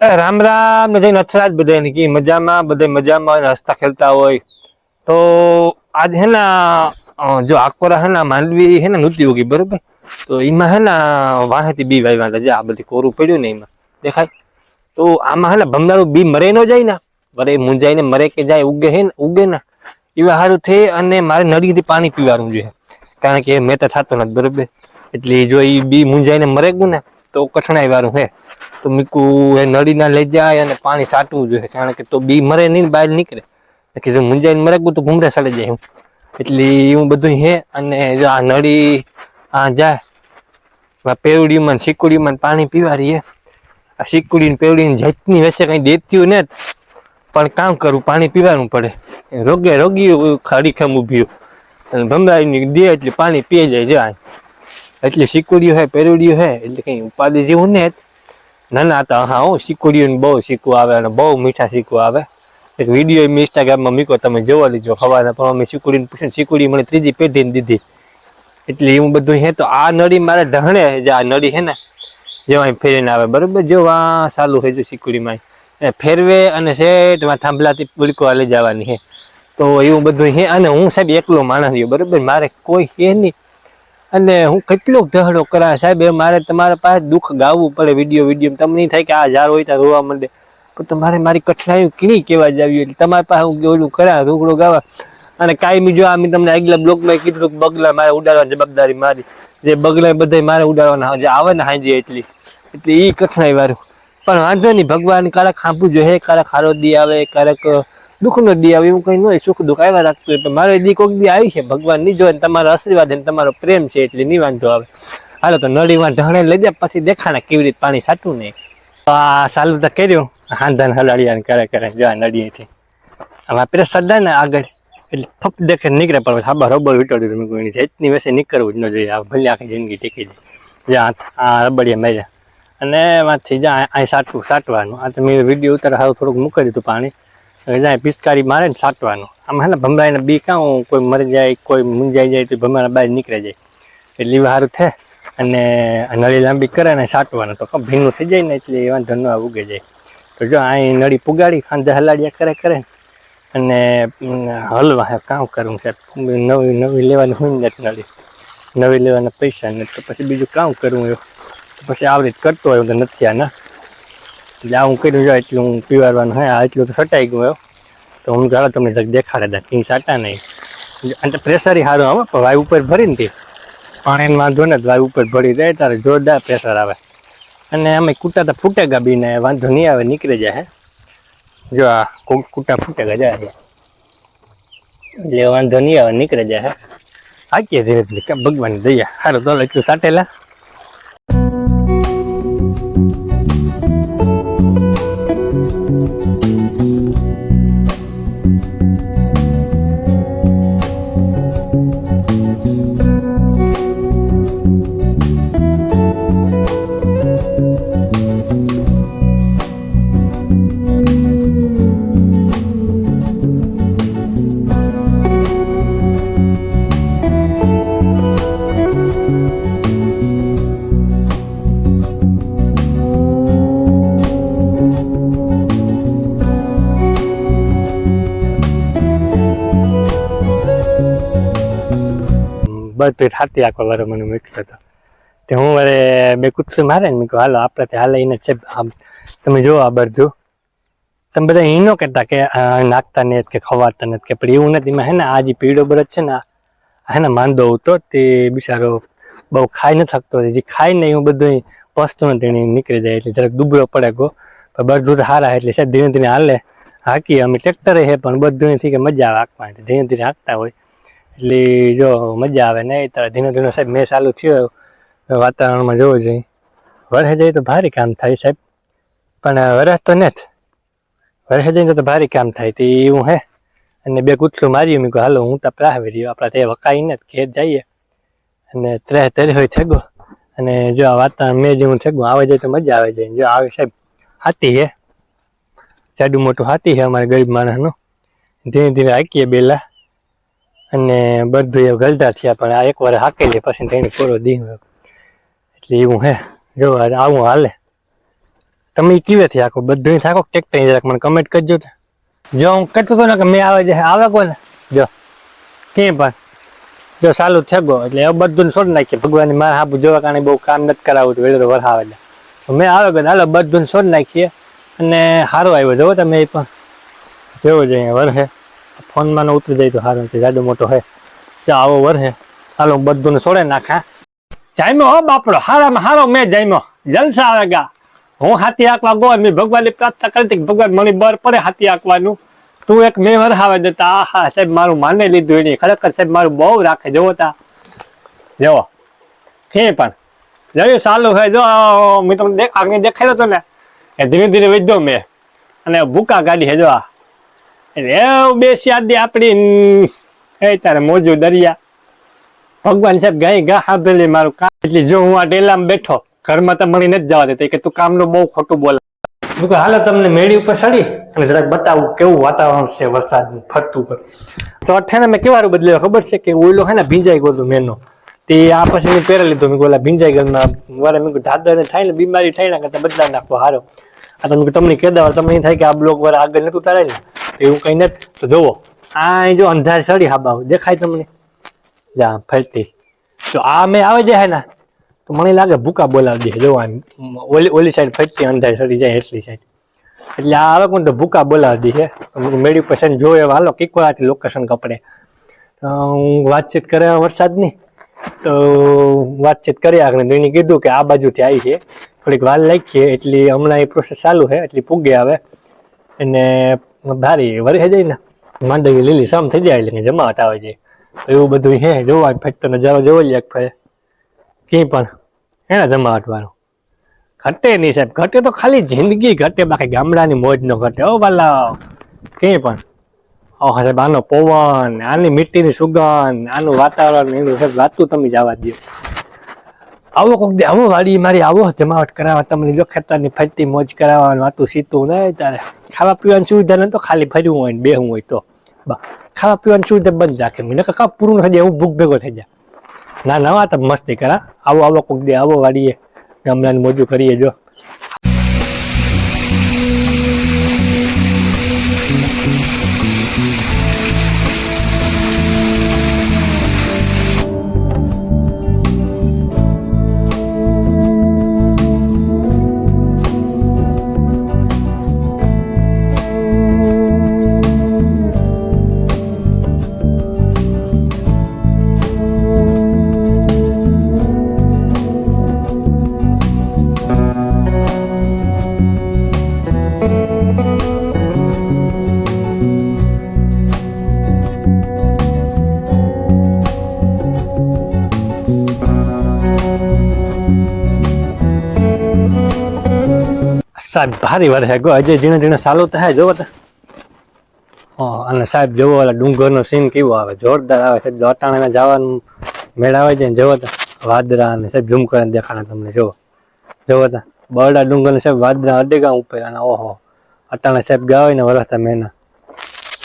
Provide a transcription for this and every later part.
રામ રામ બધા નથરાજ અથડાટ બધા ને કી મજામાં બધા મજામાં હસતા ખેલતા હોય. તો આજ હે ને જો આકોરા હે ને, માંડવી હે ને નહોતી ઉગી, બરોબર? તો એમાં હે ને વાહેથી બી વાવ્યા હતા, જે આ બધી કોરું પડ્યું ને એમાં દેખાય? તો આમાં હે ને ભમદારું બી મરે ન જાય ને મરે મુંજાઈ ને મરે કે જાય, ઉગે હે ને, ઉગે ને, એવા સારું થઈ અને મારે નળીથી પાણી પીવાનું જોઈએ. કારણ કે મેં તો થતો નથી, બરોબર? એટલે જો એ બી મુંજાઈને મરે ગયું ને, તો કઠણાઈ વાળું હે. તો મીકુ એ નળીના લઈ જાય અને પાણી સાટવું જોઈએ. કારણ કે તો બી મરે નહીં બહાર નીકળે. કીધું મુંજાઈને મરે ગયું તો ઘૂમરે સડે જાય હું એટલે એવું બધું હે અને જો આ નળી આ જાય પેવડીમાં શીકુડીમાં પાણી પીવારી આ શીકુડીને ને પેવડી ને જાતની વચ્ચે કઈ દેતી ને પણ કામ કરવું પાણી પીવાનું પડે. રોગે રોગી ખડીખમ ઊભી અને ભમરાની દે એટલે પાણી પીએ જાય જાય. એટલે શીકુડીઓ હે પેરુડીઓ હે એટલે કઈ ઉપાધિ જેવું ને ના ના તો હા હું શીકુડીઓ બહુ શીખવું આવે અને બહુ મીઠા શીખવું આવે. એક વીડિયો મેં ઇન્સ્ટાગ્રામમાં મીકો તમે જોવા લીજો ખવાના પણ અમે શીકુડીને પૂછ્યું શીકુડી મને ત્રીજી પેઢીને દીધી. એટલે એવું બધું હે, તો આ નળી મારે ઢહણે જે આ નળી હે ને જેવા ફેરીને આવે. બરાબર? જો, આ ચાલુ થઈ જાય શીકુડીમાં એ ફેરવે અને શેઠમાં થાંભલાથી પુલકો લઈ જવાની હે. તો એવું બધું હે, અને હું સાહેબ એકલો માણસ રહ્યો. બરાબર? મારે કોઈ હે નહીં. અને હું કેટલો ઢહડો કરા સાહેબ, એ મારે તમારા પાસે દુઃખ ગાવું પડે વીડિયો વીડિયો તમને નહીં થાય કે આ ઝાર હોય ત્યાં રોવા માંડે. પણ તમારે મારી કઠણાઈઓ કીણી કેવા જાવી એટલે તમારી પાસે હું ઓલું કરા રૂગડો ગાવા. અને કાયમી જો આમ તમને આગલા બ્લોકમાં કીધું કે બગલા મારે ઉડાડવાની જવાબદારી મારી. જે બગલા બધા મારે ઉડાડવાના જે આવે ને હાંજી એટલી. એટલે એ કઠણાઈ વાળું પણ વાંધો નહીં, ભગવાન ક્યારેક ખાંભું જોઈએ હારો દી આવે ક્યારેક દુઃખનો દી આવે એવું કઈ ન હોય, સુખ દુઃખ આવ્યા રાખતું હોય, પણ મારો દી કોઈક દી આવી છે ભગવાન નહીં જોવે તમારો આશીર્વાદ અને તમારો પ્રેમ છે એટલે નહીં વાંધો આવે. હાલો, તો નળીમાં ઢાણે લઈ જાય પછી દેખાણા કેવી રીતે પાણી સાટું નહીં આ સાલું તો કર્યું, હાંધાને હલાડિયા ને કરે કરે, જો આ નળીએથી. આમાં પેલા સદાય ને આગળ, એટલે ફપ દેખે નીકળે, પણ હાબા રબર વીટોડી તમે કોઈ જાતની વેસે નીકળવું જ ન જોઈએ, આ ભલે આખી જિંદગી ટેકી દે. જ્યાં આ રબડિયા માર્યા. અને એમાંથી જ્યાં અહીં સાટવું સાટવાનું આ તો મેં વીડિયો ઉતાર હાવ થોડુંક મૂકી દીધું પાણી. જ્યાં પિચકારી મારે ને સાટવાનું આમાં હે ને ભમરાઈને બી કાં કોઈ મરી જાય, કોઈ મૂંઝાઈ જાય તો ભમરા બહાર નીકળી જાય. એટલે સારું થાય અને નળી લાંબી કરે ને સાટવાનું તો ભીનું થઈ જાય ને એટલે એ વાંધો ન ઉગે જાય. તો જો અહીં નળી પુગાડી ખાંધે હલાડિયા કરે કરે અને હલવા હે, કામ કરવું સાહેબ નવી નવી લેવાની હોય ને નળી. નવી લેવાના પૈસા ને તો પછી બીજું કામ કરવું એવું પછી આવી રીતે કરતો હોય તો નથી આ ના એટલે હું કર્યું જાય એટલું હું પીવાડવાનું હા એટલું તો સટાઈ ગયું તો હું ચાલો તમને દેખાડે દા કિંગ સાટા નહીં. અને પ્રેશર સારું આવે, પણ વાયુ ઉપર ભરીને તે પાણીને વાંધો ને વાયુ ઉપર ભરી જાય તારે જોરદાર પ્રેશર આવે. અને અમે કૂટા તો ફૂટેગા બીને, વાંધો નહીં આવે, નીકળી જાય જો આ કૂટા ફૂટેગા જાય છે. એટલે વાંધો નહીં આવે, નીકળી જાય હાકીએ ધીરે ધીરે ભગવાન દયા. સારું તો એટલું સાટેલા. બધું થતી આખો વારો મને મિક્સ હતો તે હું વરે બે કુત્સું મારે ને મેં હાલો, આપણે ત્યાં હાલે એને છે. આમ તમે જુઓ આ બધું. તમે બધા એ ન કહેતા કે નાખતા નહીં કે ખવાતા નથી કે, પણ એવું નથી. એમાં હે ને આ જે પીળો બરજ છે ને હે ને માંદો હતો તે બિચારો બહુ ખાઈ ન થકતો જે ખાઈ ને એવું બધું પસ્તું નથી, એને નીકળી જાય એટલે જરાક દુબળો પડે ગો. પણ બધું તો સારા એટલે સાહેબ ધીરે ધીમે હાલે. હાકીએ અમે ટ્રેક્ટરે હે, પણ બધું કે મજા આવે હાંકવાની. ધીરે ધીરે હાંકતા હોય. એટલે જો મજા આવે નહીં તો ધીનો ધીનો સાહેબ મેં ચાલુ થયો વાતાવરણમાં જોવું જોઈએ. વરસે જઈએ તો ભારે કામ થાય સાહેબ. પણ વરસ તો નથી વરસે જઈને તો ભારે કામ થાય તે એવું હે. અને બે કૂતરું માર્યું, મેં હાલો, હું તો પ્રાહવી રહ્યો આપણા તે વકાઈ ને ઘેર જઈએ. અને ત્રેહ તરી હોય થેગો. અને જો આ વાતાવરણ મેં જેવું થેગું, આવે જાય તો મજા આવે જાય. જો આવે સાહેબ, હાથી હે. જાડું મોટું હાથી છે અમારા ગરીબ માણસનું. ધીરે ધીરે હાકીએ બેલા. અને બધું એ ગલતા થયા, પણ આ એકવાર હાકેલી પછી તેને પૂરો દી એટલે એવું હે, જો આવું હાલે. તમે કેવેથી આખો બધું થાકો ટેક્ટર જરાક મને કમેન્ટ કરજો. જો હું કહેતો હતો ને કે મેં આવે આવે કોને? જો, ક્યાંય પણ. જો ચાલુ થેગો એટલે એ બધું છોડી નાખીએ. ભગવાનની મારા હાબુ જોવા કારણે બહુ કામ નથી કરાવવું તો વરસાવે એટલે તો મેં આવે કે હાલો બધું છોડી નાખીએ. અને સારો આવ્યો, જોવો તમે એ પણ. જેવો જઈએ વરહે. ફોનમાં ને ઉતરી જાય તો સારું નથી જાડો મોટો હે ચા આવો વરસે હાલો બધું બધું છોડે નાખા જામ્યો હો બાપડો, હારામાં હારો મેં જામ્યો. જલસા આવે ગા હું હાથી આંકવા ગો મેં ભગવાનની પ્રાર્થના કરી હતી ભગવાન મને બર પડે હાથી આંકવાનું. તું એક મેં વરહાવે દેતા હા સાહેબ, મારું માને લીધું એની. ખરેખર, સાહેબ, મારું બહુ રાખે. જોવો તા. જવો કે પણ. જોયું સાલું હે જો મેં તમને આગળ દેખાડ્યો હતો ને. એ ધીરે ધીરે વધ્યો મેં. અને ભૂકા કાઢી હે જો આ. એવું બેસી આદી આપણી એ તારે મોજું દરિયા. ભગવાન સાહેબ ગાય ગા સાંભળેલી મારું કામ. એટલે જો હું આ ડેલામાં બેઠો, ઘરમાં તો મળી નથી જવા દેતા. કે તું કામનું બહુ ખોટું બોલે. મેં હાલો, તમને મેળી ઉપર ચડી અને જરાક બતાવું કેવું વાતાવરણ છે વરસાદનું ફરતું પર તો છે મેં કેવાનું બદલ્યો, ખબર છે કે ઓઈલો હે ને, ભીંજાઈ ગયો મેનો તે આ પછી મેં પહેરી લીધો. મેં ઓલા ભીંજાઈ ગયો વારે મેં ધાદર થાય ને, બીમારી થાય ને કરતા બદલા નાખો, હારો. આ તો તમને કહેતા તમને થાય કે આ બ્લોક વાળા આગળ નતું તારે ને એવું કઈ નથી. તો જુઓ, આ જો અંધાર સડી હાબા દેખાય તમને? જા ફરતી તો આ મેં આવે જાય ને તો મને લાગે ભૂકા બોલાવી દે. જોવા ઓલી ઓલી સાઈડ ફરતી અંધાર સડી જાય એટલી સાઈડ એટલે આ આવે કોણ તો ભૂકા બોલાવી દે છે. મેળી પસંદ જોવે હાલો કીકવાથી લોકેશન કપડે. હું વાતચીત કરે વરસાદની. તો વાતચીત કરી આગળ. તો એને કીધું કે આ બાજુથી આવી છે. થોડીક વાર લાગીએ. એટલી હમણાં એ પ્રોસેસ ચાલુ છે. એટલી પૂગે આવે. અને ભારી વરી જાય ને. માંડવી લીલી સામ થઈ જાય એટલે જમા જમાવટ આવે છે. એવું બધું હે જોવા ફેક્ટર નજારો જોવો જ એક ફરે. ક્યાંય પણ એને જમા વાળું. ઘટે નહીં સાહેબ, ઘટે તો ખાલી જિંદગી ઘટે, બાકી ગામડાની મોજ ન ઘટે. ઓ વાલા ક્યાંય પણ. ઓ સાહેબ, આનો પવન, આની મીઠીની સુગંધ, આનું વાતાવરણ, એનું સાહેબ, વાતું તમે જવા દો. આવો કોક દે આવો વાડી મારી આવો જમાવટ કરાવવા, તમને જો ખેતરની ફરતી મોજ કરાવવાનું વાતું સીતું નહીં તારે. ખાવા પીવાની સુવિધા ન તો ખાલી ફર્યું હોય ને બેહું હોય તો. બા, ખાવા પીવાની સુવિધા બંધ રાખે મને કાકા પૂરું થઈ જાય, હું ભૂખ ભેગો થઈ જાય. ના ના, વાત મસ્તી કરા. આવો આવો કોક દે આવો વાડીએ ગામડાની મોજું કરીએ, જો. સાહેબ ભારી વાર હે. ગો, હજી ધીણે ધીણે ચાલુ થાય જોવો તો. હા, અને સાહેબ, જોવો, ઓલા ડુંગરનો સીન કેવો આવે. જોરદાર આવે. સાહેબ અટાણે જવાનું મેળાવે છે જોવો તો. વાદરા અને સાહેબ, ઝૂમ કરીને દેખાણા તમને, જોવો. જોવો તો. બરડા ડુંગરને સાહેબ, વાદરા અડેગા ઉપર અને ઓહો. અટાણે સાહેબ ગયા હોય ને, વરસતા મહિના.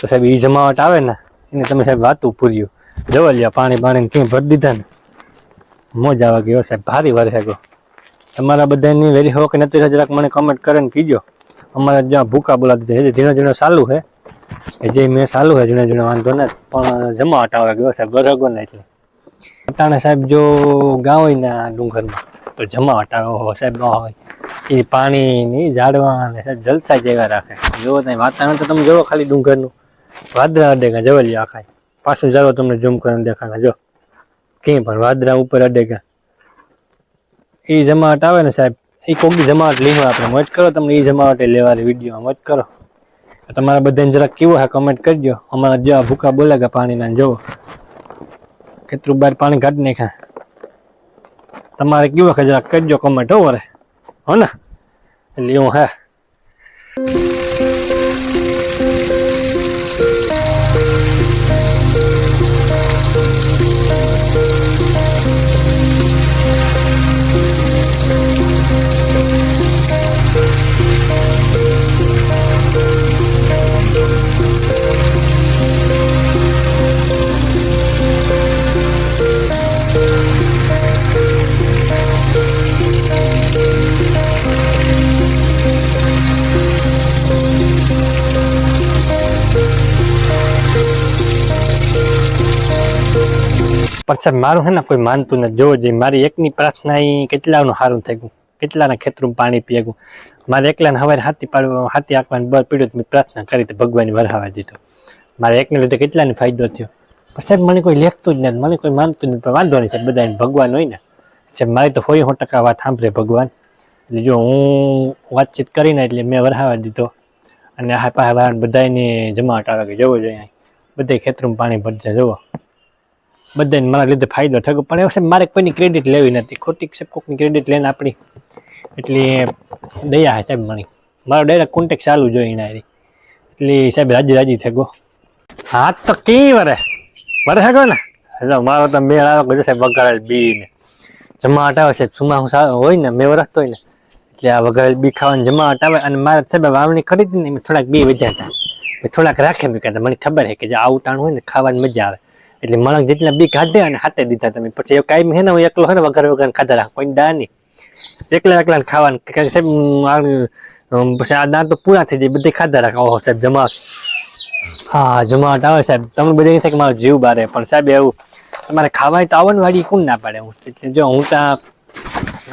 તો સાહેબ એ જમાવટ આવે ને, એને તમે સાહેબ વાતું પૂર્યું. જોવા લ્યા, પાણી પાણીને ક્યાં ભરી દીધા ને. મોજ આવે ગયો, સાહેબ, ભારી વરસે હે ગો. તમારા બધાની વેરી કે નથી જરાક મને કમેન્ટ કરીને કીજો. અમારે જ્યાં ભૂકા બોલાતી છે ધીરે ધીરે ચાલુ છે. એ જે મેં ચાલુ છે ધીરે ધીરે વાંધો ને પણ જમાવટ આવે ગયો સાહેબ બરાબર ને અટાણે સાહેબ જો ગાવ હોય ને આ ડુંગરમાં, તો જમાવટ આવે સાહેબ ન હોય. એ પાણીની ઝાડવા સાહેબ જલસા જેવા રાખે. જોવો ત્યાં વાતાવરણ તો તમે જોવો ખાલી ડુંગરનું. વાદળા અડેગા, જવલિયા આખાય પાછું જારો તમને ઝૂમ કરીને દેખાડે, જો. ક્યાંય પણ વાદળા ઉપર અડેગા. એ જમાવટ આવે ને સાહેબ એ કોકની જમાવટ લીધો આપણે. મોજ કરો તમને એ જમાવટ લેવાની વીડિયો મોજ કરો. તમારા બધાને જરાક કેવો હા કમેન્ટ કરજો. અમારા જો ભૂખા બોલાગા પાણીના જોવો કેટલું બાર પાણી કાઢી નાખ્યા. તમારે કેવું હે જરાક કરજો કમેન્ટ હો વરે. હો ને? એટલે એવું હે. પણ સાહેબ, મારું છે ને કોઈ માનતું નથી. જોવો જોઈએ, મારી એકની પ્રાર્થના એ કેટલાનું સારું થઈ ગયું કેટલાના ખેતરું પાણી પીએ ગયું મારે એકલાને હવારે હાથી પાડવા, હાથી આંકવાનું બર પીડ્યું મેં પ્રાર્થના કરી તો ભગવાન વરહાવા દીધો. મારે એકને લીધે કેટલાને ફાયદો થયો? પણ સાહેબ, મને કોઈ લેખતું જ નથી, મને કોઈ માનતું નથી, પણ વાંધો નહીં સાહેબ બધાને ભગવાન હોય ને. સાહેબ, મારી તો હોય સો ટકા વાત સાંભળે ભગવાન. એટલે જો હું વાતચીત કરીને એટલે મેં વરહાવા દીધો. અને આ પાસે બધાને જમાવટ આવે કે જવો જોઈએ બધે ખેતરમાં પાણી ભરજે જુઓ બધાને મારા લીધે ફાયદો થયો પણ એવું છે મારે કોઈની ક્રેડિટ લેવી નથી. ખોટી છે કોકની ક્રેડિટ લઈને આપણી એટલે દયા હે સાહેબ મણી મારો ડાયરેક્ટ કોન્ટેક ચાલુ જોઈએ એના. એટલે સાહેબ રાજી રાજી થઈ ગયો હા તો કેવી વરે? વરે હગો ને? એટલે મારો તો મેળ આવ્યો કે સાહેબ વગાડેલ બીને જમાટ આવે છે સુમા હું હોય ને મેં વરસતો હોય ને. એટલે આ વગાડેલ બી ખાવાની જમાટ આવે અને મારે સાહેબ વાવણી હતી ને થોડાક બી વધ્યા હતા. મેં થોડાક રાખે મેં કહેતા મને ખબર છે કે જે આવું ટાણું હોય ને ખાવાની મજા આવે. એટલે મળંગ જેટલા બી ખાધે અને હાથે દીધા તમે. પછી એ કાંઈ હે ને, હું એકલો હે ને વગર વગર ખાધા રાખ. કોઈ દા નહીં. એકલા એકલા ખાવાનું. કારણ કે સાહેબ પછી આ દાંત તો પૂરા થઈ જાય, બધી ખાધા રાખ. ઓહો સાહેબ જમા હા, જમાવટ આવે સાહેબ. તમે બધા થાય કે મારો જીવ બારે. પણ સાહેબ, એવું, તમારે ખાવાય તો આવવાનું વાળી કોણ ના પાડે હું એટલે જો હું ત્યાં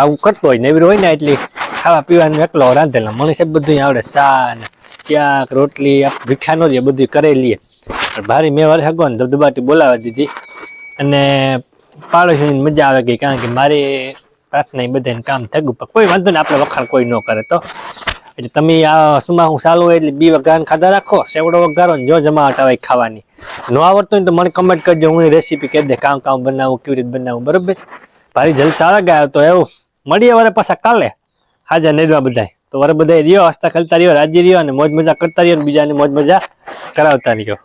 આવું કરતો હોય નેવી હોય ને, એટલે ખાવા પીવાનું એકલો રાંધેલા. મને સાહેબ બધું આવડે. સા ને ક્યાંક રોટલી આ ભીખા નો દે બધું કરી લઈએ. પણ ભારી મેં વાર હગો ને ધબધબાટી બોલાવી દીધી. અને પાડોશીની મજા આવે ગઈ કારણ કે મારી પ્રાર્થના બધાને કામ થયું. પણ કોઈ વાંધો ને આપણે વખાણ કોઈ ન કરે તો. એટલે તમે આ સુમા હું ચાલુ હોય એટલે બી વઘાર ખાધા રાખો સેવડો વઘારો ને જો જમાવટ આવે ખાવાની. ન આવડતું હોય તો મને કમેન્ટ કરજો, હું રેસીપી કહી દે, કામ કામ બનાવું, કેવી રીતે બનાવું, બરોબર? ભારી જલસા આવે ગયા તો એવું. મળીએ વારે પાછા કાલે. હાજર નહીં બધાય. તો વરે બધા રહ્યો હસતા ખેલતા રહ્યો, રાજી રહ્યો અને મોજ મજા કરતા રહ્યો બીજાને મોજ મજા કરાવતા રહ્યો.